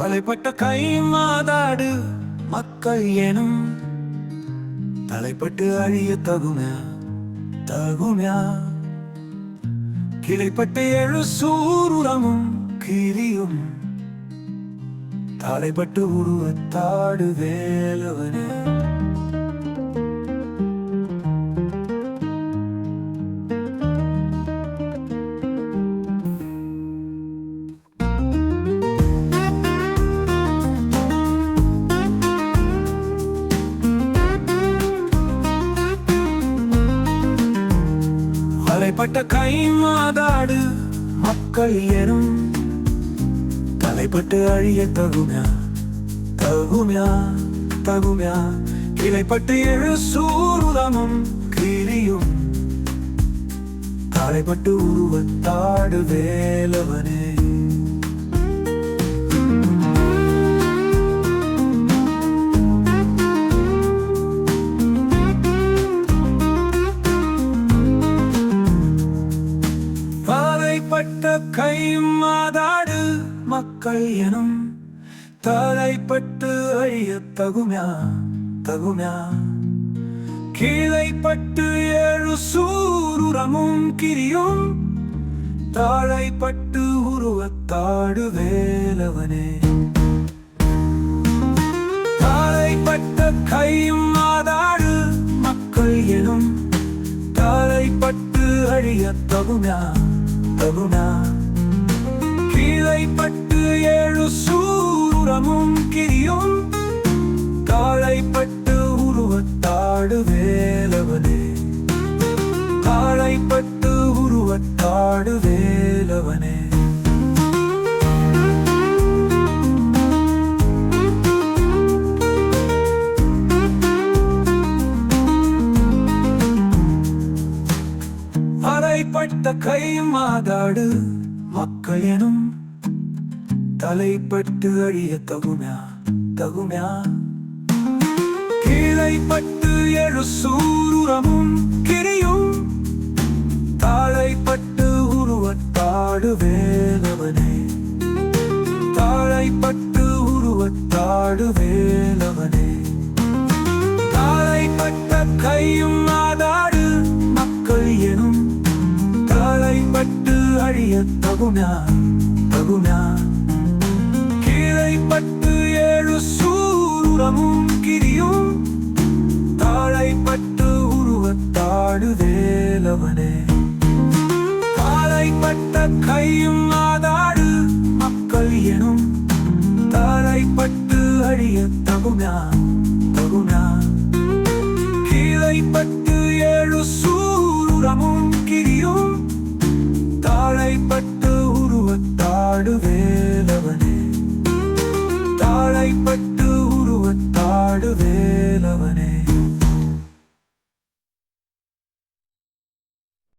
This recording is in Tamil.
வலைப்பட்ட கை மாதாடு மக்கள் எனும் தலைப்பட்டு அழிய தகுமையா தகுமையா கிளைப்பட்டு எழு சூருரமும் கிரியும் தலைப்பட்டு உருவத்தாடு வேலவனே. தலைப்பட்ட கை மாதாடு மக்கள் எனும் தலைப்பட்டு அழிய தகுமியா தகுமியா தகுமியா. கிளைப்பட்டு எழு சூருதமும் கிரியும் தலைப்பட்டு உருவத்தாடு வேலவனே. தலைப்பட்ட கை மாதாடு மக்கள் எனும் தலைப்பட்டு அழிய தகுமியா தகுமியா? கீழைப்பட்டு ஏழு சூருரமும் கிரியும் தாழைப்பட்டு உருவத்தாடு வேலவனே. தாழைப்பட்ட கையும் மாதாடு மக்கள் எனும் தாழைப்பட்டு அழிய தகுமியா தகுமையா கீழைப்பட்டு ஏழு சூரமும் கிரியும். காளைப்பட்டு உருவத்தாடு வேலவனே. காளைப்பட்டு உருவத்தாடு வேலவனே. அரைப்பட்ட கையும் மாதாடு மக்கள் எனும் தலைப்பட்டு அழிய தகுமையா தகுமையா? கீழைப்பட்டு எழு சூருரமும் கிரியும் தாழைப்பட்டு உருவத்தாடு வேலவனே. தாழைப்பட்டு உருவத்தாடு வேலவனே. தாழைப்பட்ட கையும் ஆதாடு அழிய தகுமையா தகுமையா கீழைப்பட்டு ஏழு சூரமும் கிரியும் தாழைப்பட்டு உருவத்தாடு வேலவனே தாழைப்பட்ட கையும் தாழைப்பட்டு உருவத்தாடு வேலவனே. தாழைப்பட்டு